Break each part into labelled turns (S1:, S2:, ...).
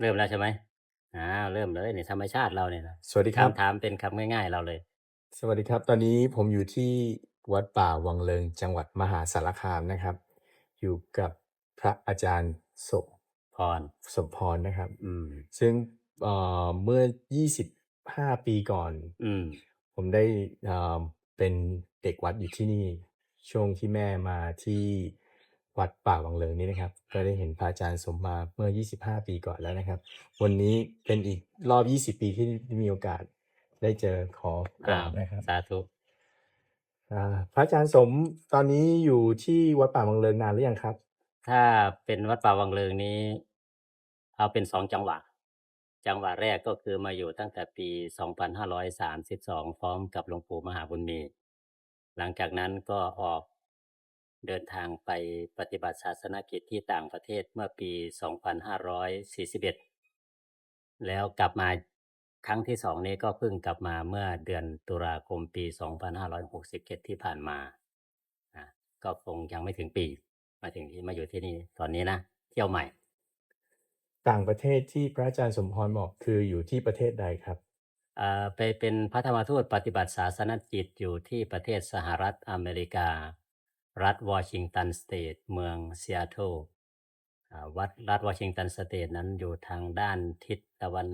S1: เริ่มแล้วใช่ไหมอ่าเริ่มเลยนี่ธรรมชาติเราเนี่ยนะ
S2: สวัสดีครับ
S1: คำถามเป็นคำง่ายๆเราเลย
S2: สวัสดีครับ ตอนนี้ผมอยู่ที่วัดป่าวังเลิงจังหวัดมหาสารคามนะครับ อยู่กับพระอาจารย์สม
S1: พร
S2: สมพรนะครับ
S1: อืม
S2: ซึ่งเอ่อเมื่อ 25 ปีก่อน
S1: อืม
S2: ผมได้เอ่อเป็นเด็กวัดอยู่ที่นี่ ช่วงที่แม่มาที่ วัดป่าวังเลิงนี้นะครับ ก็ได้เห็นพระอาจารย์สมมาเมื่อ 25 ปีก่อนแล้วนะครับ วันนี้เป็นอีกรอบ 20 ปีที่มีโอกาสได้เจอขอกราบนะครับ
S1: สาธุ
S2: อ่าพระอาจารย์สมตอนนี้อยู่ที่วัดป่าวังเลิงนานหรือยังครับ
S1: ถ้าเป็นวัดป่าวังเลิงนี้ เอาเป็นสองจังหวะ จังหวะแรกก็คือมาอยู่ตั้งแต่ปี 2532 พร้อมกับหลวงปู่มหาบุญมี หลังจากนั้นก็ออก เดินทางไปปฏิบัติศาสนกิจที่ต่างประเทศเมื่อปี 2541 แล้วกลับมาครั้งที่สองนี้ก็เพิ่งกลับมาเมื่อเดือนตุลาคมปี 2567 ที่ผ่านมานะก็คงยังไม่ถึงปี มาถึงที่มาอยู่ที่นี่ตอนนี้นะ เที่ยวใหม่
S2: ต่างประเทศที่พระอาจารย์สมพรบอกคืออยู่ที่ประเทศใดครับ
S1: เอ่อไปเป็นพระธรรมทูตปฏิบัติศาสนกิจอยู่ที่ประเทศสหรัฐอเมริกา รัฐวอชิงตันสเตทเมืองซีแอตเทิลอ่าวัดรัฐวอชิงตันสเตทนั้นอยู่ทางด้านทิศตะวัน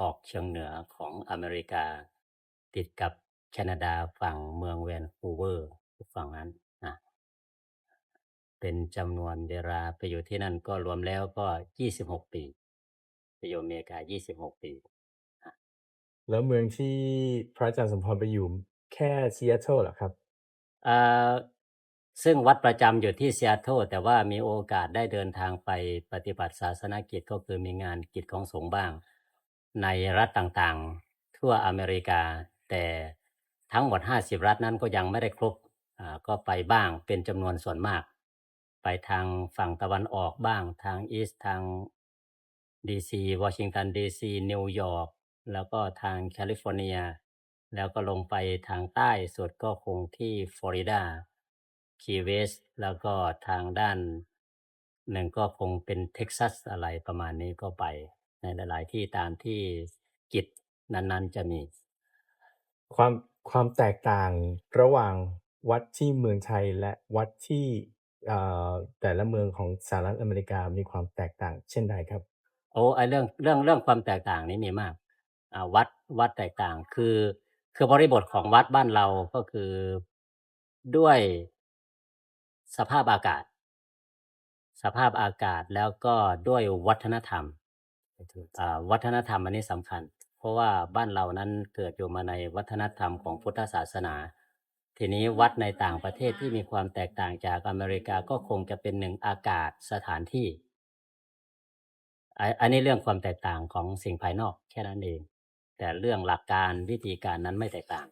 S1: ออกเฉียงเหนือของอเมริกา ติดกับแคนาดาฝั่งเมืองแวนคูเวอร์ฝั่งนั้นนะเป็นจำนวนเวลาไปอยู่ที่นั่นก็รวมแล้วก็26ปีไปอยู่อเมริกา26ปี
S2: แล้วเมืองที่พระอาจารย์สมพรไปอยู่แค่ซีแอตเทิลเหรอครับ
S1: เอ่อ ซึ่งวัดประจำอยู่ที่ซีแอตเทิลแต่ว่ามีโอกาสได้เดินทางไปปฏิบัติศาสนกิจก็คือมีงานกิจของสงฆ์บ้าง ในรัฐต่างๆ ทั่วอเมริกา แต่ทั้งหมด 50 รัฐนั้นก็ยังไม่ได้ครบอ่าก็ไปบ้างเป็นจำนวนส่วนมาก ไปทางฝั่งตะวันออกบ้างทางอีสทางดีซีวอชิงตันดีซีนิวยอร์กแล้วก็ทางแคลิฟอร์เนีย แล้วก็ลงไปทางใต้สุดก็คงที่ฟลอริดา คีเวสแล้วก็ทางด้านหนึ่งก็คงเป็นเท็กซัสอะไรประมาณนี้ก็ไป ในหลาย ๆ ที่ตามที่กิจนั้น ๆ จะมี
S2: ความความแตกต่างระหว่างวัดที่เมืองไทยและวัดที่อ่อแต่ละเมืองของสหรัฐอเมริกามีความแตกต่าง เช่นใดครับ
S1: โอ้ไอเรื่องเรื่องเรื่องความแตกต่างนี้มีมากอ่าวัดวัดแตกต่างคือ คือบริบทของวัดบ้านเราก็คือด้วย สภาพอากาศ สภาพอากาศแล้วก็ด้วยวัฒนธรรมวัฒนธรรมอันนี้สำคัญ เพราะว่าบ้านเรานั้นเกิดอยู่มาในวัฒนธรรมของพุทธศาสนา ทีนี้วัดในต่างประเทศที่มีความแตกต่างจากอเมริกาก็คงจะเป็นหนึ่งอากาศสถานที่ อันนี้เรื่องความแตกต่างของสิ่งภายนอกแค่นั้นเอง แต่เรื่องหลักการวิธีการนั้นไม่แตกต่าง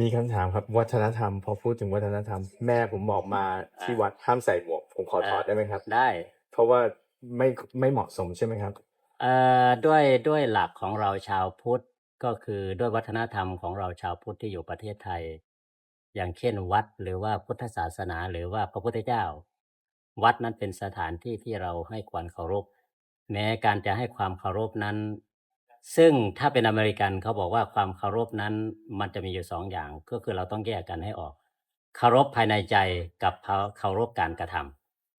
S2: มีคำถามครับ วัฒนธรรม พอพูดถึงวัฒนธรรม แม่ผมบอกมาที่วัดห้ามใส่หมวก ผมขอถอดได้ไหมครับ
S1: ได้
S2: เพราะว่าไม่ไม่เหมาะสมใช่ไหมครับ
S1: เอ่อด้วยด้วยหลักของเราชาวพุทธก็คือด้วยวัฒนธรรมของเราชาวพุทธที่อยู่ประเทศไทย อย่างเช่นวัดหรือว่าพุทธศาสนาหรือว่าพระพุทธเจ้า วัดนั้นเป็นสถานที่ที่เราให้ความเคารพ แม้การจะให้ความเคารพนั้น ซึ่งถ้าเป็นอเมริกันเขาบอกว่าความเคารพนั้นมันจะมีอยู่สองอย่าง ก็คือเราต้องแยกกันให้ออกเคารพภายในใจกับเคารพการกระท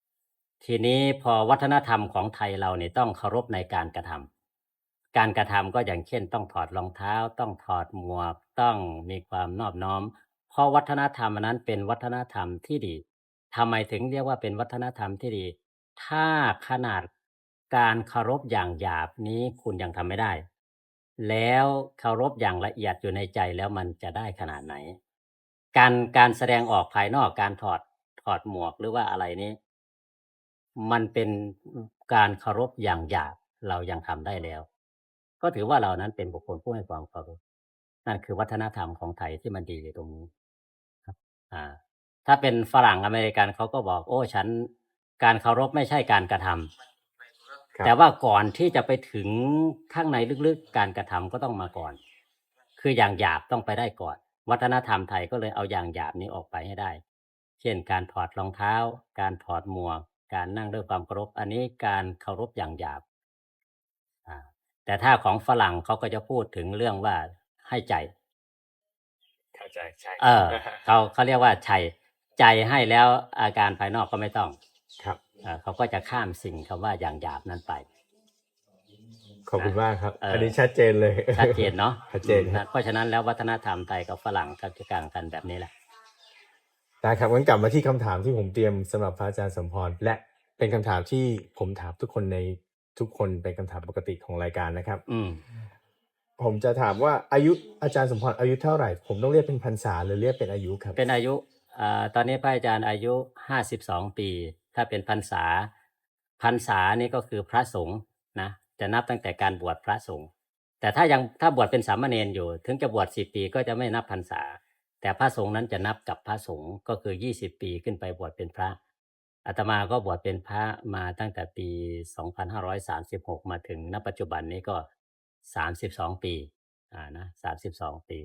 S1: ำทีนี้พอวัฒนธรรมของไทยเราเนี่ยต้องเคารพในการกระทำการกระทำก็อย่างเช่น ต้องถอดรองเท้า ต้องถอดหมวก ต้องมีความนอบน้อม เพราะวัฒนธรรมอันนั้นเป็นวัฒนธรรมที่ดีทำไมถึงเรียกว่าเป็นวัฒนธรรมที่ดี ถ้าขนาด การเคารพอย่างหยาบนี้คุณยังทำไม่ได้ แล้วเคารพอย่างละเอียดอยู่ในใจแล้วมันจะได้ขนาดไหน การการแสดงออกภายนอกการถอดถอดหมวกหรือว่าอะไรนี้ มันเป็นการเคารพอย่างหยาบเรายังทำได้แล้ว ก็ถือว่าเรานั้นเป็นบุคคลผู้ให้ความเคารพนั่นคือวัฒนธรรมของไทยที่มันดีอยู่ตรงนี้ครับ อ่า ถ้าเป็นฝรั่งอเมริกันเขาก็บอก โอ้ ฉัน การเคารพไม่ใช่การกระทำ
S2: ครับ
S1: แต่ว่าก่อนที่จะไปถึงข้างในลึกๆ การกระทำก็ต้องมาก่อน คืออย่างหยาบต้องไปได้ก่อน วัฒนธรรมไทยก็เลยเอาอย่างหยาบนี้ออกไปให้ได้ เช่น การถอดรองเท้า การถอดหมวก การนั่งด้วยความเคารพ อันนี้การเคารพอย่างหยาบ แต่ถ้าของฝรั่งเขาก็จะพูดถึงเรื่องว่าให้ใจ
S2: เข้าใจใช่
S1: เออเขาเขาเรียกว่าชัยใจให้แล้วอาการภายนอกก็ไม่ต้อง
S2: ครับ
S1: เอ่อเขาก็จะข้ามสิ่งคำว่าอย่างหยาบนั้นไป
S2: ขอบคุณมากครับ
S1: เอออั
S2: อันนี้ชัดเจนเลย
S1: ชัดเจนเนาะ
S2: ชัดเจนครับ
S1: นะเพราะฉะนั้นแล้ววัฒนธรรมไทยกับฝรั่งก็จะกลางกันแบบนี้แหละ
S2: ได้ครับงั้นกลับมาที่คำถามที่ผมเตรียมสำหรับพระอาจารย์สมพรและเป็นคำถามที่ผมถามทุกคนในทุกคนเป็นคำถามปกติของรายการนะครับ
S1: อืม
S2: ผมจะถามว่าอายุอาจารย์สมพรอายุเท่าไหร่ ผมต้องเรียกเป็นพรรษาหรือเรียกเป็นอายุครับ
S1: เป็นอายุอ่าตอนนี้พระอาจารย์อายุห้าสิบสองปี ถ้าเป็นพรรษาพรรษานี่ก็คือพระสงฆ์นะจะนับตั้งแต่การบวชพระสงฆ์แต่ถ้ายังถ้าบวชเป็นสามเณรอยู่ ถึงจะบวชสิบปีก็จะไม่นับพรรษา แต่พระสงฆ์นั้นจะนับกับพระสงฆ์ก็คือยี่สิบปีขึ้นไปบวชเป็นพระอาตมาก็บวชเป็นพระมาตั้งแต่ปี 2536 มาถึงณปัจจุบันนี้ก็ 32 ปีอ่านะ32 ปี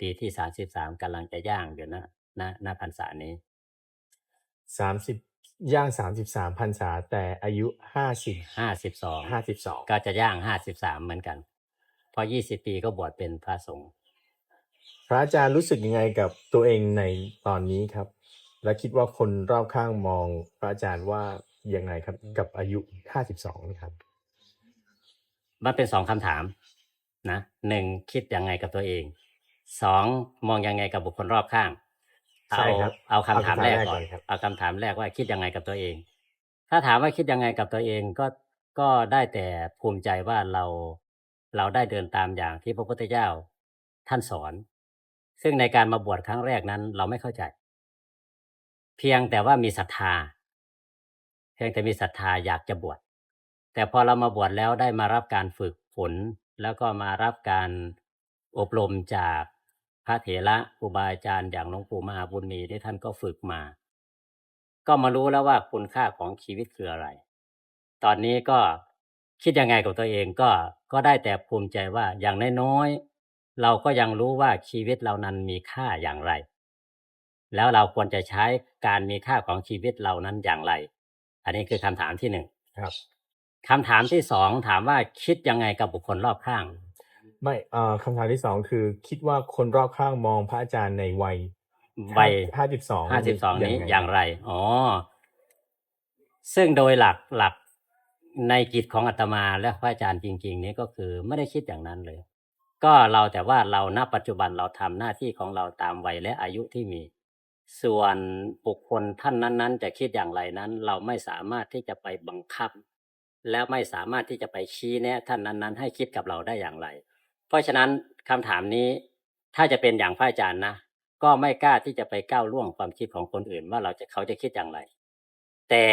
S1: ปีที่ 33กำลังจะย่างอยู่นะณณพรรษานี้
S2: สามสิบ ย่างสามสิบสามพรรษาแต่อายุห้าสิบ
S1: 52
S2: ห้าสิบสอง
S1: ก็จะย่าง53เหมือนกันพอ20ปีก็บวชเป็นพระสงฆ์
S2: พระอาจารย์รู้สึกยังไงกับตัวเองในตอนนี้ครับ และคิดว่าคนรอบข้างมองพระอาจารย์ว่ายังไงครับกับอายุห้าสิบสองครับ
S1: มันเป็นสองคำถามนะหนึ่งคิดยังไงกับตัวเองสองมองยังไงกับบุคคลรอบข้าง
S2: ใช่
S1: เอา
S2: ครับ
S1: เอาคำถาม
S2: เอาคำถาม
S1: แรก
S2: แรก
S1: ก่
S2: ก่
S1: อ
S2: อนนครับ
S1: เอาคำถามแรกว่าคิดยังไงกับตัวเอง ถ้าถามว่าคิดยังไงกับตัวเองก็ก็ได้แต่ภูมิใจว่าเราเราได้เดินตามอย่างที่พระพุทธเจ้าท่านสอน ซึ่งในการมาบวชครั้งแรกนั้น เราไม่เข้าใจ เพียงแต่ว่ามีศรัทธา เพียงแต่มีศรัทธาอยากจะบวชแต่พอเรามาบวชแล้วได้มารับการฝึกฝน แล้วก็มารับการอบรมจากพ ระเถระครูบาอาจารย์อย่างหลวงปู่มหาบุญมีที่ท่านก็ฝึกมา ก็มารู้แล้วว่าคุณค่าของชีวิตคืออะไร ตอนนี้ก็คิดยังไงกับตัวเองก็ก็ได้แต่ภูมิใจว่าอย่างน้อยๆเราก็ยังรู้ว่าชีวิตเรานั้นมีค่าอย่างไร แล้วเราควรจะใช้การมีค่าของชีวิตเรานั้นอย่างไร อันนี้คือคำถามที่หนึ่ง
S2: ครับ
S1: คำถามที่สองถามว่าคิดยังไงกับบุคคลรอบข้าง
S2: ไม่เอ่อคำถามที่สองคือ คิดว่าคนรอบข้างมองพระอาจารย์ในวัย
S1: วัย
S2: ห้าสิบสอง
S1: ห้าสิบสองนี้อย่างไร อ๋อ ซึ่งโดยหลักหลักในกิจของอาตมาและพระอาจารย์จริง ๆ นี้ก็คือไม่ได้คิดอย่างนั้นเลย ก็เราแต่ว่าเราณปัจจุบันเราทำหน้าที่ของเราตามวัยและอายุที่มี ส่วนบุคคลท่านนั้น ๆ จะคิดอย่างไรนั้น เราไม่สามารถที่จะไปบังคับ แล้วไม่สามารถที่จะไปชี้แนะท่านนั้น ๆ ให้คิดกับเราได้อย่างไร เพราะฉะนั้นคำถามนี้ถ้าจะเป็นอย่างพระอาจารย์นะ ก็ไม่กล้าที่จะไปก้าวล่วงความคิดของคนอื่นว่าเราจะเขาจะคิดอย่างไร แต่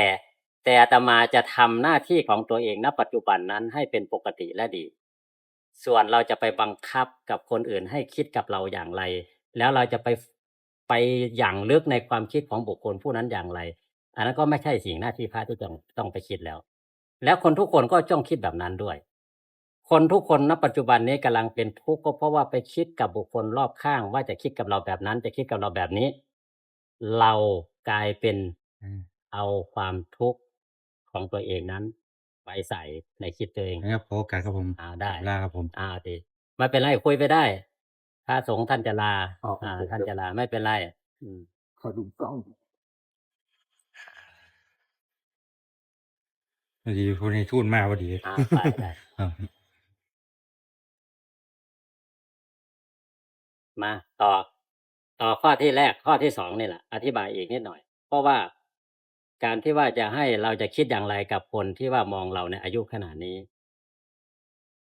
S1: แต่อาตมาจะทำหน้าที่ของตัวเองณปัจจุบันนั้นให้เป็นปกติและดี ส่วนเราจะไปบังคับกับคนอื่นให้คิดกับเราอย่างไร แล้วเราจะไปไปอย่างลึกในความคิดของบุคคลผู้นั้นอย่างไร อันนั้นก็ไม่ใช่สิ่งหน้าที่พระที่ต้องต้องไปคิดแล้ว แล้วคนทุกคนก็จ้องคิดแบบนั้นด้วย คนทุกคนณปัจจุบันนี้กำลังเป็นทุกข์ก็เพราะว่าไปคิดกับบุคคลรอบข้าง ว่าจะคิดกับเราแบบนั้น จะคิดกับเราแบบนี้ เรากลายเป็นเอาความทุกข์ของตัวเองนั้น ไปใส่ในคิดตัวเอง
S3: นะครับขอโอกาสครับผม
S1: อ่าได้
S3: ลาครับผม
S1: อ่าดีไม่เป็นไรคุยไปได้พระสงฆ์ท่านจะลา
S2: อ๋ออ่
S1: อ่า ท่านจะลาไม่เป็นไรอืม
S2: ขอดูกล้อง
S3: พอดีคนนี้ทูดมาพอดี
S1: อ่าไปได้ มาต่อ ต่อข้อที่แรกข้อที่สองนี่แหละอธิบายอีกนิดหน่อย เพราะว่าการที่ว่าจะให้เราจะคิดอย่างไรกับคนที่ว่ามองเราในอายุขนาดนี้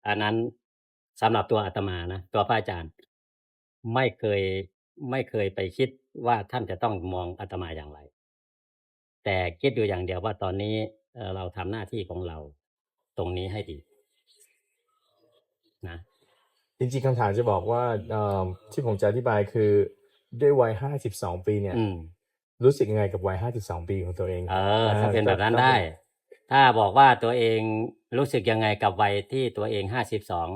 S1: อันนั้นสำหรับตัวอาตมานะตัวพระอาจารย์ ไม่เคยไม่เคยไปคิดว่าท่านจะต้องมองอาตมาอย่างไร แต่คิดอยู่อย่างเดียวว่าตอนนี้เอ่อเราทำหน้าที่ของเรา ตรงนี้ให้ดี นะ
S2: จริงๆคำถามจะบอกว่าเอ่อที่ผมจะอธิบายคือด้วยวัยห้าสิบสองปีเนี่ย
S1: อืม
S2: รู้สึกยังไงกับวัยห้าสิบสองปีของตัวเอง
S1: เออ ถ้าเป็นแบบนั้น
S2: ถ้า
S1: ได้ ถ้าบอกว่าตัวเองรู้สึกยังไงกับวัยที่ตัวเองห้าสิบสอง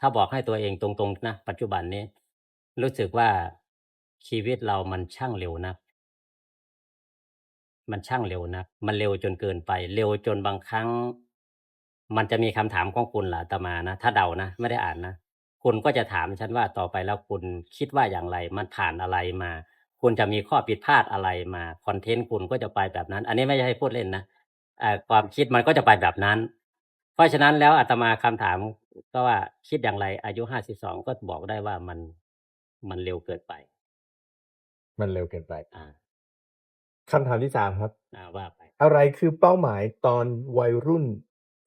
S1: ถ้าบอกให้ตัวเองตรงๆนะปัจจุบันนี้ รู้สึกว่าชีวิตเรามันช่างเร็วนัก มันช่างเร็วนัก มันเร็วจนเกินไป เร็วจนบางครั้ง มันจะมีคำถามของคุณล่ะอาตมานะ ถ้าเดานะ ไม่ได้อ่านนะ คุณก็จะถามฉันว่าต่อไปแล้วคุณคิดว่าอย่างไร มันผ่านอะไรมา คุณจะมีข้อผิดพลาดอะไรมา คอนเทนต์คุณก็จะไปแบบนั้น อันนี้ไม่ใช่ให้พูดเล่นนะอ่าความคิดมันก็จะไปแบบนั้น เพราะฉะนั้นแล้วอาตมาคำถามก็ว่าคิดอย่างไร อายุห้าสิบสองก็บอกได้ว่ามันมันเร็วเกินไป
S2: มันเร็วเกินไป
S1: อ่า
S2: คำถามที่สามครับ
S1: อ่าว่าไป
S2: อะไรคือเป้าหมายตอนวัยรุ่น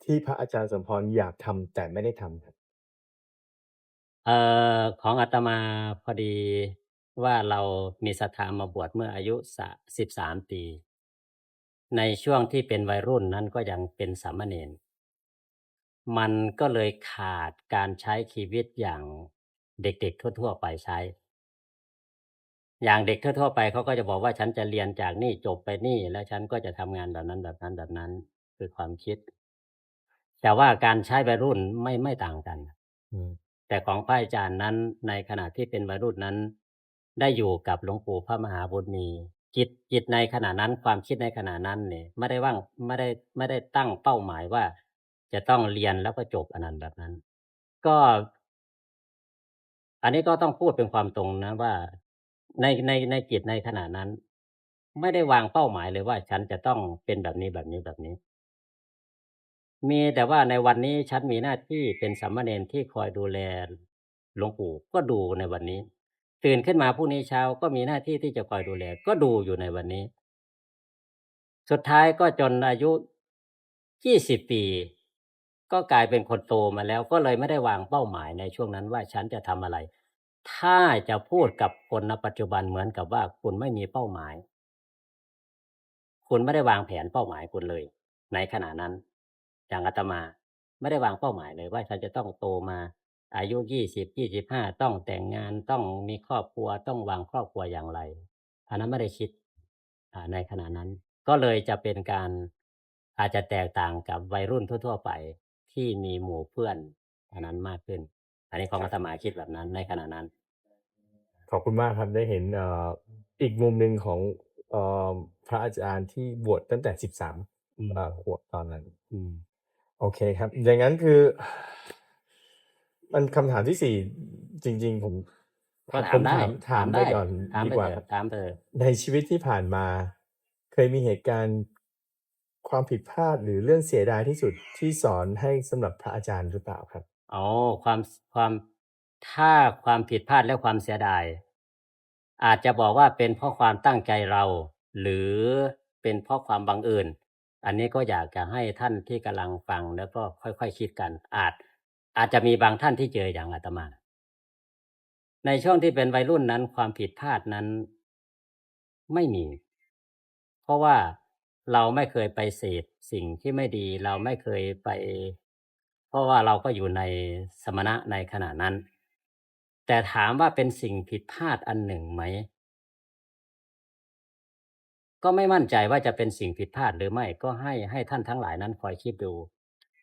S2: ที่พระอาจารย์สมพรอยากทำแต่ไม่ได้ทำครับ
S1: เอ่อ ของอาตมาพอดีว่าเรามีศรัทธามาบวชเมื่ออายุสิบสามปี ในช่วงที่เป็นวัยรุ่นนั้นก็ยังเป็นสามเณรมันก็เลยขาดการใช้ชีวิตอย่างเด็กๆทั่วๆไปใช้ อย่างเด็กทั่วๆไปเขาก็จะบอกว่าฉันจะเรียนจากนี่จบไปนี่แล้วฉันก็จะทำงานแบบนั้นแบบนั้นแบบนั้น คือความคิด แต่ว่าการใช้วัยรุ่นไม่ไม่ต่างกัน
S2: อื
S1: แต่ของพระอาจารย์นั้นในขณะที่เป็นวัยรุ่นนั้น ได้อยู่กับหลวงปู่พระมหาบุญมีจิตจิตในขณะนั้นความคิดในขณะนั้นเนี่ยไม่ได้ว่างไม่ได้ไม่ได้ตั้งเป้าหมายว่า จะต้องเรียนแล้วก็จบอันนั้นแบบนั้น ก็ อันนี้ก็ต้องพูดเป็นความตรงนะว่า ในในในจิตในขณะนั้น ไม่ได้วางเป้าหมายเลยว่า ฉันจะต้องเป็นแบบนี้แบบนี้แบบนี้ มีแต่ว่าในวันนี้ฉันมีหน้าที่เป็นสามเณรที่คอยดูแลหลวงปู่ก็ดูในวันนี้ ตื่นขึ้นมาพรุ่งนี้เช้าก็มีหน้าที่ที่จะคอยดูแล ก็ดูอยู่ในวันนี้ สุดท้ายก็จนอายุยี่สิบปี ก็กลายเป็นคนโตมาแล้ว ก็เลยไม่ได้วางเป้าหมายในช่วงนั้นว่าฉันจะทำอะไร ถ้าจะพูดกับคนณปัจจุบันเหมือนกับว่าคุณไม่มีเป้าหมาย คุณไม่ได้วางแผนเป้าหมายคุณเลย ในขณะนั้น อย่างอาตมา ไม่ได้วางเป้าหมายเลยว่าฉันจะต้องโตมา อายุยี่สิบยี่สิบห้าต้องแต่งงานต้องมีครอบครัวต้องวางครอบครัวอย่างไร อันนั้นไม่ได้คิดอ่าในขณะนั้น ก็เลยจะเป็นการอาจจะแตกต่างกับวัยรุ่นทั่ว ๆ ไปที่มีหมู่เพื่อนอันนั้นมากขึ้น อันนี้ของอาตมาคิดแบบนั้นในขณะนั้น
S2: ขอบคุณมากครับได้เห็นเอ่ออีกมุมหนึ่งของเอ่อพระอาจารย์ที่บวชตั้งแต่สิบสาม
S1: อืม
S2: ขวบตอนนั้น
S1: อืม
S2: โอเคครับ อย่างนั้นคือ มันคำถามที่สี่จริง ๆ ผม
S1: ก็
S2: ผ
S1: ถาม
S2: ม
S1: ได้
S2: ถามถามไป
S1: ได้
S2: ก่อน
S1: ถาม
S2: ดี
S1: ไป
S2: กว่า
S1: เถ
S2: ครับ
S1: อะถามไปเถอะ
S2: ในชีวิตที่ผ่านมา เคยมีเหตุการณ์ความผิดพลาดหรือเรื่องเสียดายที่สุดที่สอนให้สำหรับพระอาจารย์หรือเปล่าครับ
S1: อ๋อความความถ้าความผิดพลาดและความเสียดาย อาจจะบอกว่าเป็นเพราะความตั้งใจเรา หรือเป็นเพราะความบังเอิญ อันนี้ก็อยากจะให้ท่านที่กำลังฟังแล้วก็ค่อยๆคคิดกัน อาจ อาจจะมีบางท่านที่เจออย่างอาตมา ในช่วงที่เป็นวัยรุ่นนั้นความผิดพลาดนั้นไม่มี เพราะว่าเราไม่เคยไปเสพสิ่งที่ไม่ดี เราไม่เคยไป เพราะว่าเราก็อยู่ในสมณะในขณะนั้น แต่ถามว่าเป็นสิ่งผิดพลาดอันหนึ่งไหม ก็ไม่มั่นใจว่าจะเป็นสิ่งผิดพลาดหรือไม่ก็ให้ให้ท่านทั้งหลายนั้นคอยคิดดู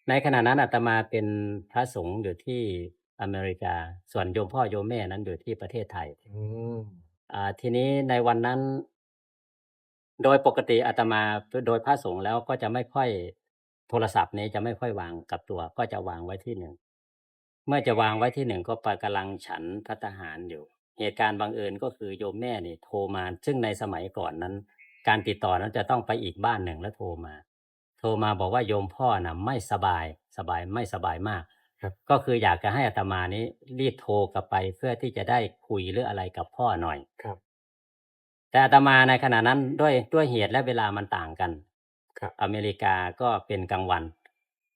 S1: ในขณะนั้นอาตมาเป็นพระสงฆ์อยู่ที่อเมริกา ส่วนโยมพ่อโยมแม่นั้นอยู่ที่ประเทศไทย
S2: อืม
S1: อ่าทีนี้ในวันนั้น โดยปกติอาตมาโดยพระสงฆ์แล้วก็จะไม่ค่อยโทรศัพท์นี้จะไม่ค่อยวางกับตัว ก็จะวางไว้ที่หนึ่งเมื่อจะวางไว้ที่หนึ่งก็ไปกำลังฉันพัตหารอยู่ เหตุการณ์บังเอิญก็คือโยมแม่นี่โทรมาซึ่งในสมัยก่อนนั้น การติดต่อนั้นจะต้องไปอีกบ้านหนึ่งแล้วโทรมา โทรมาบอกว่าโยมพ่อนะไม่สบายสบายไม่สบายมาก
S2: ครับ
S1: ก็คืออยากจะให้อาตมานี้รีบโทรกลับไปเพื่อที่จะได้คุยหรืออะไรกับพ่อหน่อย
S2: ครับ
S1: แต่อาตมาในขณะนั้นด้วยด้วยเหตุและเวลามันต่างกัน
S2: ครับ
S1: อเมริกาก็เป็นกลางวัน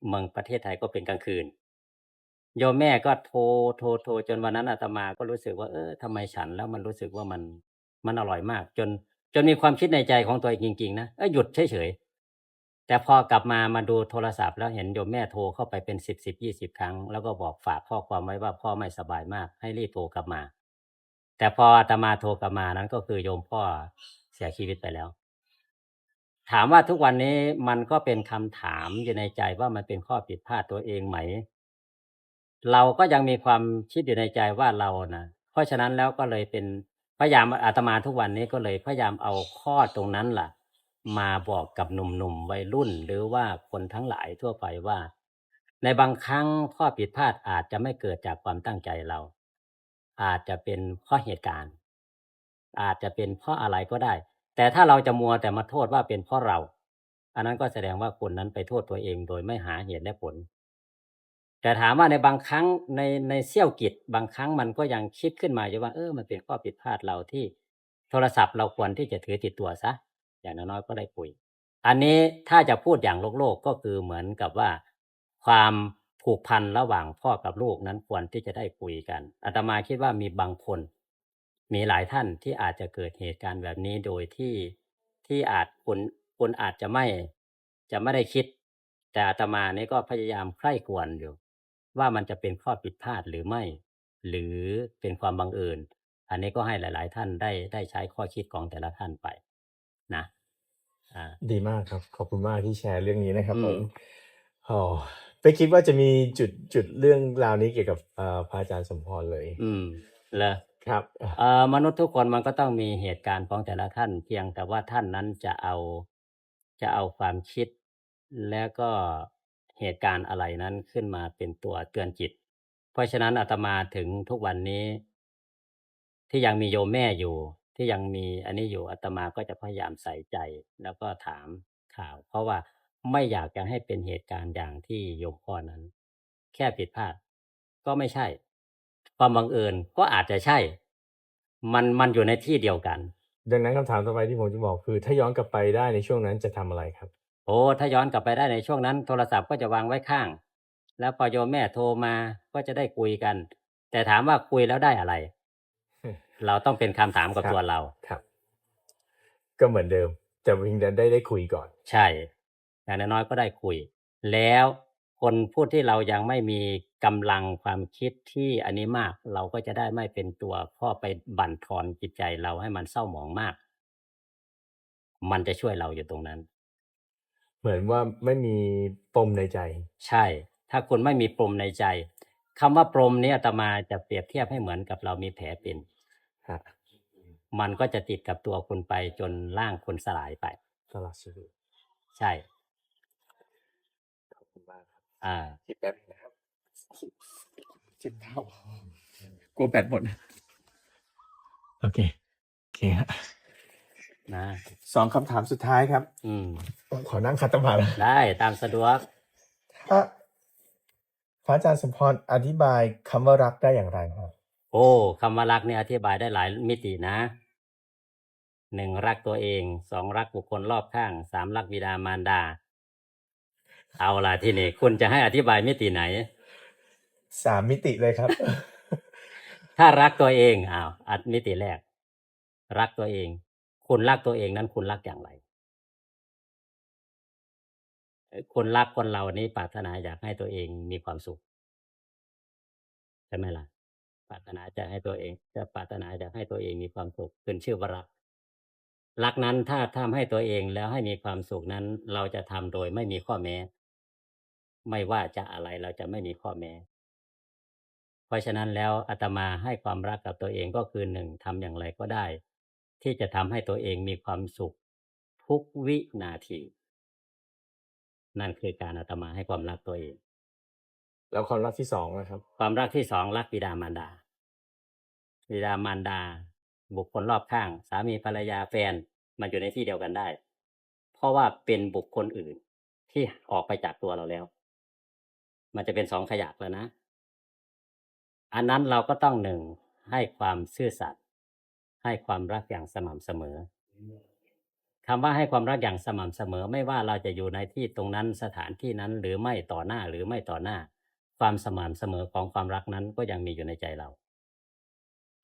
S1: เมืองประเทศไทยก็เป็นกลางคืน โยมแม่ก็โทรโทรโทรจนวันนั้นอาตมาก็รู้สึกว่าเออทำไมฉันแล้วมันรู้สึกว่ามันมันอร่อยมาก จน จนมีความคิดในใจของตัวเองจริงๆนะหยุดเฉยๆแต่พอกลับมามาดูโทรศัพท์แล้วเห็นโยมแม่โทรเข้าไปเป็นสิบสิบยี่สิบครั้ง แล้วก็บอกฝากข้อความไว้ว่าพ่อไม่สบายมาก ให้รีบโทรกลับมา แต่พออาตมาโทรกลับมานั้นก็คือโยมพ่อเสียชีวิตไปแล้ว ถามว่าทุกวันนี้มันก็เป็นคำถามอยู่ในใจว่ามันเป็นข้อผิดพลาดตัวเองไหม เราก็ยังมีความคิดอยู่ในใจว่าเรานะเพราะฉะนั้นแล้วก็เลยเป็น พยายามอาตมาทุกวันนี้ก็เลยพยายามเอาข้อตรงนั้นล่ะ มาบอกกับหนุ่มๆวัยรุ่น หรือว่าคนทั้งหลายทั่วไปว่า ในบางครั้งข้อผิดพลาดอาจจะไม่เกิดจากความตั้งใจเรา อาจจะเป็นเพราะเหตุการณ์ อาจจะเป็นเพราะอะไรก็ได้ แต่ถ้าเราจะมัวแต่มาโทษว่าเป็นเพราะเรา อันนั้นก็แสดงว่าคนนั้นไปโทษตัวเองโดยไม่หาเหตุและผล แต่ถามว่าในบางครั้งในในเสี้ยวกิจบางครั้งมันก็ยังคิดขึ้นมาอยู่ว่าเออมันเป็นข้อผิดพลาดเราที่โทรศัพท์เราควรที่จะถือติดตัวซะ อย่างน้อยๆก็ได้คุย อันนี้ถ้าจะพูดอย่างโลกโลกก็คือเหมือนกับว่า ความผูกพันระหว่างพ่อกับลูกนั้นควรที่จะได้คุยกันอาตมาคิดว่ามีบางคน มีหลายท่านที่อาจจะเกิดเหตุการณ์แบบนี้โดยที่ที่อาจคุณคุณอาจจะไม่จะไม่ได้คิด แต่อาตมานี่ก็พยายามใคร่ควรอยู่ ว่ามันจะเป็นข้อผิดพลาดหรือไม่ หรือเป็นความบังเอิญ อันนี้ก็ให้หลาย ๆ ท่านได้ได้ใช้ข้อคิดของแต่ละท่านไป นะอ่า
S2: ดีมากครับ ขอบคุณมากที่แชร์เรื่องนี้นะครับ
S1: อืม
S2: ผมอ๋อไม่คิดว่าจะมีจุดจุดเรื่องราวนี้เกี่ยวกับเอ่อพระอาจารย์สมพรเลย
S1: อืมเลย
S2: ครับ
S1: เอ่อมนุษย์ทุกคนมันก็ต้องมีเหตุการณ์ของแต่ละท่าน เพียงแต่ว่าท่านนั้นจะเอาจะเอาความคิดแล้วก็ เหตุการณ์อะไรนั้นขึ้นมาเป็นตัวเตือนจิต เพราะฉะนั้นอาตมาถึงทุกวันนี้ ที่ยังมีโยมแม่อยู่ ที่ยังมีอันนี้อยู่อาตมาก็จะพยายามใส่ใจแล้วก็ถามข่าว เพราะว่าไม่อยากจะให้เป็นเหตุการณ์อย่างที่โยมพ่อนั้น แค่ผิดพลาด ก็ไม่ใช่ ความบังเอิญก็อาจจะใช่ มันมันอยู่ในที่เดียวกัน
S2: ดังนั้นคำถามต่อไปที่ผมจะบอกคือ ถ้าย้อนกลับไปได้ในช่วงนั้นจะทำอะไรครับ
S1: โอ้ถ้าย้อนกลับไปได้ในช่วงนั้น โทรศัพท์ก็จะวางไว้ข้าง แล้วพอโยมแม่โทรมาก็จะได้คุยกัน แต่ถามว่าคุยแล้วได้อะไร เราต้องเป็นคำถามกับ
S2: ครับ
S1: ตัวเรา
S2: ครับ ก็เหมือนเดิมแต่เพียงแต่ได้ได้คุยก่อน
S1: ใช่อย่างน้อยๆก็ได้คุย แล้วคนพูดที่เรายังไม่มีกำลังความคิดที่อันนี้มาก เราก็จะได้ไม่เป็นตัวข้อไปบั่นทอนจิตใจเราให้มันเศร้าหมองมาก มันจะช่วยเราอยู่ตรงนั้น
S2: เหมือนว่าไม่มีปมในใจ
S1: ใช่ ถ้าคุณไม่มีปมในใจคำว่าปมนี้อาตมาจะเปรียบเทียบให้เหมือนกับเรามีแผลเป็น
S2: ฮะ
S1: มันก็จะติดกับตัวคุณไปจนร่างคุณสลายไป
S2: ตลอดชีวิต
S1: ใช่
S2: ขอบคุณมากครับ
S1: อ่า
S2: คิดแป๊บนึงนะครับ
S3: จิตเท่ากลัวแบตหมด
S2: โอเคโอเคฮะ
S1: นะ
S2: สองคำถามสุดท้ายครับ
S1: อืม
S2: ขอนั่งคัดตมาแล้ว
S1: ได้ตามสะดวก
S2: ถ้าพระอาจารย์สมพรอธิบายคำว่ารักได้อย่างไรครับ
S1: โอ้คำว่ารักเนี่ยอธิบายได้หลายมิตินะหนึ่งรักตัวเองสองรักบุคคลรอบข้างสามรักบิดามารดา เอาล่ะทีนี้คุณจะให้อธิบายมิติไหน
S2: สามมิติเลยครับ
S1: ถ้ารักตัวเองอ้าวอัดมิติแรก รักตัวเอง คุณรักตัวเองนั้นคุณรักอย่างไร คนรักคนเรานี้ปรารถนาอยากให้ตัวเองมีความสุขใช่ไหมล่ะปรารถนาจะให้ตัวเอง จะปรารถนาอยากให้ตัวเองมีความสุขขึ้นชื่อว่ารักรักนั้นถ้าทำให้ตัวเองแล้วให้มีความสุขนั้น เราจะทำโดยไม่มีข้อแม้ ไม่ว่าจะอะไรเราจะไม่มีข้อแม้ เพราะฉะนั้นแล้วอาตมาให้ความรักกับตัวเองก็คือหนึ่งทำอย่างไรก็ได้ ที่จะทำให้ตัวเองมีความสุข ทุกวินาที นั่นคือการอาตมาให้ความรักตัวเอง
S2: แล้วความรักที่สองนะครับ
S1: ความรักที่สองรักบิดามารดา บิดามารดา บุคคลรอบข้าง สามีภรรยาแฟนมันอยู่ในที่เดียวกันได้ เพราะว่าเป็นบุคคลอื่นที่ออกไปจากตัวเราแล้ว มันจะเป็นสองขยักแล้วนะ อันนั้นเราก็ต้องหนึ่งให้ความซื่อสัตย์ ให้ความรักอย่างสม่ำเสมอคำว่าให้ความรักอย่างสม่ำเสมอ ไม่ว่าเราจะอยู่ในที่ตรงนั้นสถานที่นั้นหรือไม่ต่อหน้าหรือไม่ต่อหน้า ความสม่ำเสมอของความรักนั้นก็ยังมีอยู่ในใจเรา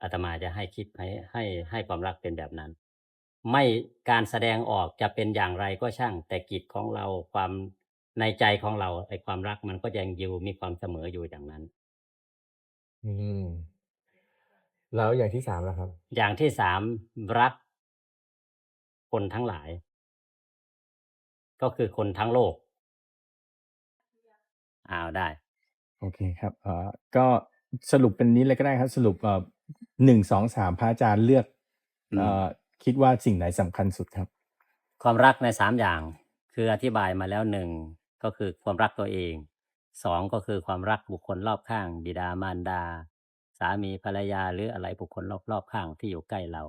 S1: อาตมาจะให้คิดให้ให้ให้ความรักเป็นแบบนั้น ไม่การแสดงออกจะเป็นอย่างไรก็ช่าง แต่กิจของเราความในใจของเราไอ้ความรักมันก็ยังอยู่มีความเสมออยู่อย่างนั้น
S2: อืม แล้วอย่างที่สามล่ะครับ
S1: อย่างที่สามรักคนทั้งหลาย ก็คือคนทั้งโลกอ้าวได้
S2: โอเคครับเอ่อก็สรุปเป็นนี้เลยก็ได้ครับ สรุปเอ่อหนึ่งสองสามพระอาจารย์เลือก
S1: อืม
S2: เอ่อคิดว่าสิ่งไหนสำคัญสุดครับ
S1: ความรักในสามอย่าง คืออธิบายมาแล้วหนึ่งก็คือความรักตัวเองสองก็คือความรักบุคคลรอบข้าง บิดามารดาสามีภรรยาหรืออะไรบุคคลรอบๆข้างที่อยู่ใกล้เรา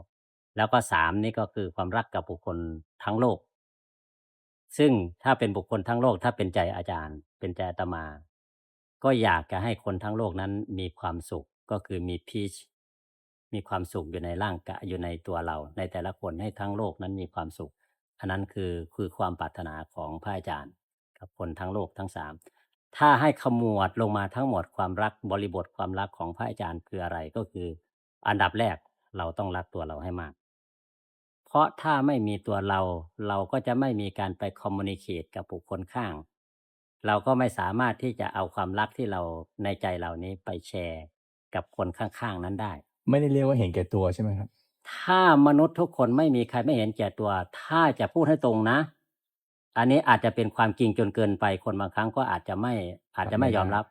S1: แล้วก็สามนี่ก็คือความรักกับบุคคลทั้งโลก ซึ่งถ้าเป็นบุคคลทั้งโลกถ้าเป็นใจอาจารย์ เป็นใจอาตมา ก็อยากจะให้คนทั้งโลกนั้นมีความสุขก็คือมีพีชมีความสุขอยู่ในร่างกายอยู่ในตัวเรา ในแต่ละคนให้ทั้งโลกนั้นมีความสุข อันนั้นคือคือความปรารถนาของพระอาจารย์กับคนทั้งโลกทั้งสาม ถ้าให้ขมวดลงมาทั้งหมดความรักบริบทความรักของพระอาจารย์คืออะไรก็คือ อันดับแรกเราต้องรักตัวเราให้มาก เพราะถ้าไม่มีตัวเรา เราก็จะไม่มีการไปคอมมูนิเคตกับบุคคลข้าง เราก็ไม่สามารถที่จะเอาความรักที่เราในใจเรานี้ไปแชร์กับคนข้างๆนั้นได้
S2: ไม่ได้เรียกว่าเห็นแก่ตัวใช่ไหมครับ
S1: ถ้ามนุษย์ทุกคนไม่มีใครไม่เห็นแก่ตัว ถ้าจะพูดให้ตรงนะ อันนี้อาจจะเป็นความจริงจนเกินไปคนบางครั้งก็อาจจะไม่อาจจะไม่ยอมรับ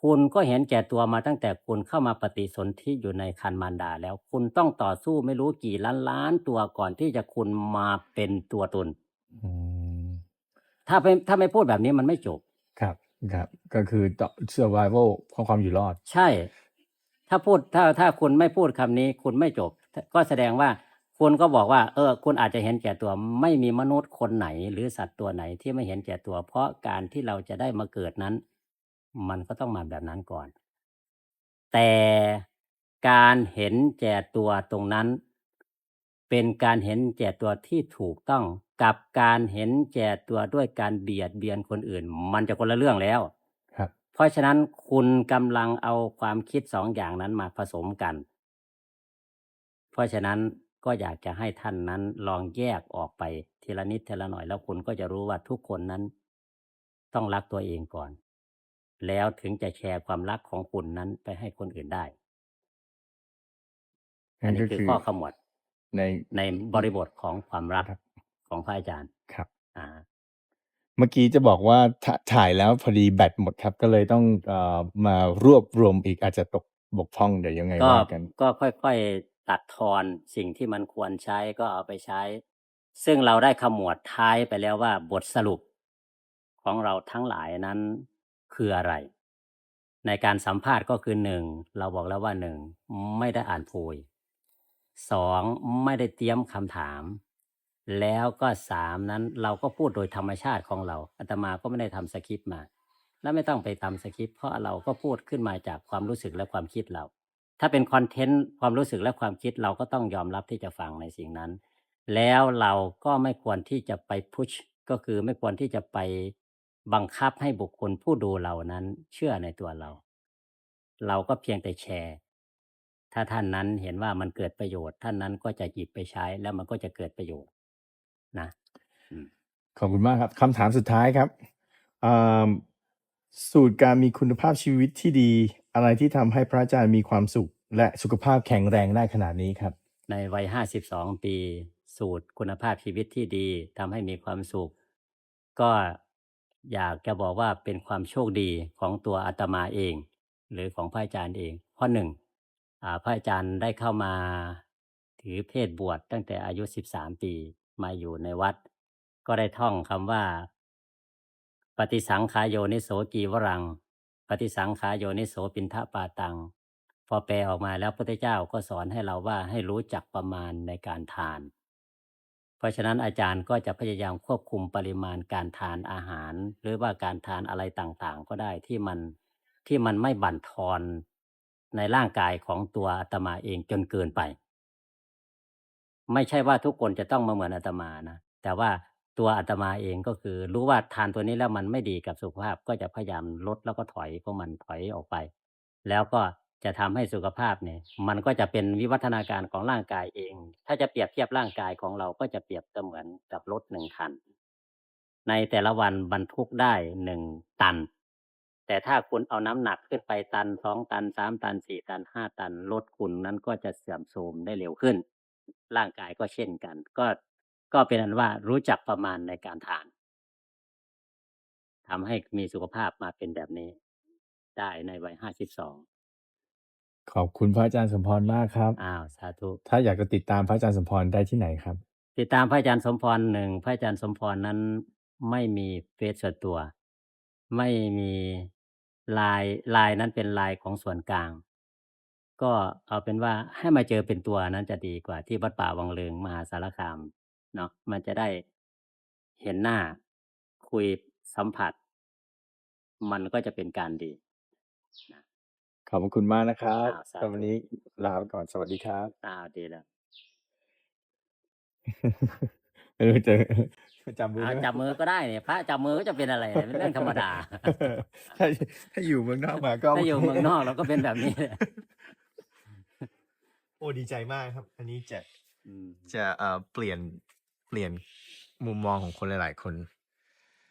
S1: คุณก็เห็นแก่ตัวมาตั้งแต่คุณเข้ามาปฏิสนธิอยู่ในคันมารดาแล้วคุณต้องต่อสู้ไม่รู้กี่ล้านล้านตัวก่อนที่จะคุณมาเป็นตัวตน
S2: อืม
S1: ถ้าไม่ถ้าไม่พูดแบบนี้มันไม่จบ
S2: ครับครับ ก็คือต่อ survival ของความอยู่รอด
S1: ใช่ ถ้าพูดถ้าถ้าคุณไม่พูดคำนี้ คุณไม่จบ ก็แสดงว่า คุณก็บอกว่า เออ คุณอาจจะเห็นแก่ตัวไม่มีมนุษย์คนไหน หรือสัตว์ตัวไหนที่ไม่เห็นแก่ตัว เพราะการที่เราจะได้มาเกิดนั้น มันก็ต้องมาแบบนั้นก่อน แต่การเห็นแก่ตัวตรงนั้น เป็นการเห็นแก่ตัวที่ถูกต้องกับการเห็นแก่ตัวด้วยการเบียดเบียนคนอื่น มันจะคนละเรื่องแล้ว
S2: ครับ
S1: เพราะฉะนั้นคุณกำลังเอาความคิดสองอย่างนั้นมาผสมกัน เพราะฉะนั้น ก็อยากจะให้ท่านนั้นลองแยกออกไปทีละนิดทีละหน่อยแล้วคุณก็จะรู้ว่าทุกคนนั้น ต้องรักตัวเองก่อน แล้วถึงจะแชร์ความรักของคุณนั้นไปให้คนอื่นได้ อั
S2: นั่
S1: น
S2: น
S1: นี้
S2: ก็
S1: คือ
S2: คือ
S1: ข้อขมวด
S2: ใน
S1: ในบริบทของความรัก
S2: ครับ
S1: ของพระอาจารย์
S2: ครับ
S1: อ่า
S2: เมื่อกี้จะบอกว่าถ่าถ่ายแล้วพอดีแบตหมดครับ ก็เลยต้องเอ่อมารวบรวมอีกอาจจะตกบกพร่องเดี๋ยวยังไง
S1: ก็
S2: ว่ากัน
S1: ก็ค่อยๆ ตัดทอนสิ่งที่มันควรใช้ก็เอาไปใช้ ซึ่งเราได้ขมวดท้ายไปแล้วว่าบทสรุป ของเราทั้งหลายนั้นคืออะไร ในการสัมภาษณ์ก็คือหนึ่งเราบอกแล้วว่าหนึ่งไม่ได้อ่านโพยสองไม่ได้เตรียมคำถาม แล้วก็สามนั้นเราก็พูดโดยธรรมชาติของเราอาตมาก็ไม่ได้ทำสคริปต์มา และไม่ต้องไปทำสคริปต์เพราะเราก็พูดขึ้นมาจากความรู้สึกและความคิดเรา ถ้าเป็นคอนเทนต์ความรู้สึกและความคิดเราก็ต้องยอมรับที่จะฟังในสิ่งนั้น แล้วเราก็ไม่ควรที่จะไปพุชก็คือไม่ควรที่จะไปบังคับให้บุคคลผู้ดูเรานั้นเชื่อในตัวเรา เราก็เพียงแต่แชร์ ถ้าท่านนั้นเห็นว่ามันเกิดประโยชน์ ท่านนั้นก็จะหยิบไปใช้แล้วมันก็จะเกิดประโยชน์นะ
S2: ขอบคุณมากครับคำถามสุดท้ายครับอ่าสูตรการมีคุณภาพชีวิตที่ดี อะไรที่ทำให้พระอาจารย์มีความสุข และสุขภาพแข็งแรงได้ขนาดนี้ครับ
S1: ในวัย 52 ปี สูตรคุณภาพชีวิตที่ดีทำให้มีความสุข ก็อยากจะบอกว่าเป็นความโชคดีของตัวอาตมาเอง หรือของพระอาจารย์เองเพราะหนึ่งอาพระอาจารย์ได้เข้ามาถือเพศบวชตั้งแต่อายุ 13 ปีมาอยู่ในวัด ก็ได้ท่องคำว่า ปฏิสังขายโยนิโสกีวรัง ปฏิสังขายโยนิโสปินทปาตัง พอแปลออกมาแล้วพระพุทธเจ้าก็สอนให้เราว่าให้รู้จักประมาณในการทาน เพราะฉะนั้นอาจารย์ก็จะพยายามควบคุมปริมาณการทานอาหาร หรือว่าการทานอะไรต่างๆ ก็ได้ที่มันที่มันไม่บั่นทอนในร่างกายของตัวอาตมาเองจนเกินไป ไม่ใช่ว่าทุกคนจะต้องมาเหมือนอาตมานะแต่ว่า ตัวอาตมาเองก็คือ รู้ว่าทานตัวนี้แล้วมันไม่ดีกับสุขภาพก็จะพยายามลดแล้วก็ถอยพวกมันถอยออกไป แล้วก็จะทำให้สุขภาพเนี่ย มันก็จะเป็นวิวัฒนาการของร่างกายเอง ถ้าจะเปรียบเทียบร่างกายของเราก็จะเปรียบเสมือนกับรถหนึ่งคัน ในแต่ละวันบรรทุกได้หนึ่งตัน แต่ถ้าคุณเอาน้ำหนักขึ้นไปตันสองตันสามตันสี่ตันห้าตันรถคุณนั้นก็จะเสื่อมโทรมได้เร็วขึ้น ร่างกายก็เช่นกัน ก็ ก็เป็นอันว่ารู้จักประมาณในการทานทำให้มีสุขภาพมาเป็นแบบนี้ได้ในวัยห้าสิบสอง
S2: ขอบคุณพระอาจารย์สมพรมากครับ
S1: อ้าว สาธุ
S2: ถ้าอยากจะติดตามพระอาจารย์สมพรได้ที่ไหนครับ
S1: ติดตามพระอาจารย์สมพรหนึ่งพระอาจารย์สมพรนั้นไม่มีเฟซส่วนตัว ไม่มีลายลายนั้นเป็นลายของส่วนกลาง ก็เอาเป็นว่าให้มาเจอเป็นตัวนั้นจะดีกว่าที่วัดป่าวังเลิงมหาสารคาม เนาะมันจะได้เห็นหน้าคุยสัมผัส มันก็จะเป็นการดี
S3: ขอบคุณมากนะครับ
S1: อ้าวสาธุ
S3: สำหรับวันนี้ลาไปก่อนสวัสดีครับ
S1: อ่าดีแล้ว
S3: ไม่รู้จะจำมือ
S1: เอา
S3: ได้ไหม
S1: จับมือก็ได้เนี่ยพระจับมือก็จะเป็นอะไรเป็นเรื่องธรรมดา
S3: ถ้าถ้าอยู่เมืองนอกมาก็
S1: ถ้าอยู่
S3: โค
S1: เมืองนอกเราก็เป็นแบบนี้แหละ
S2: โอ้ดีใจมากครับ อันนี้จะ
S1: อืม
S2: จะเอ่อเปลี่ยน เปลี่ยนมุมมองของคนหลาย ๆ คน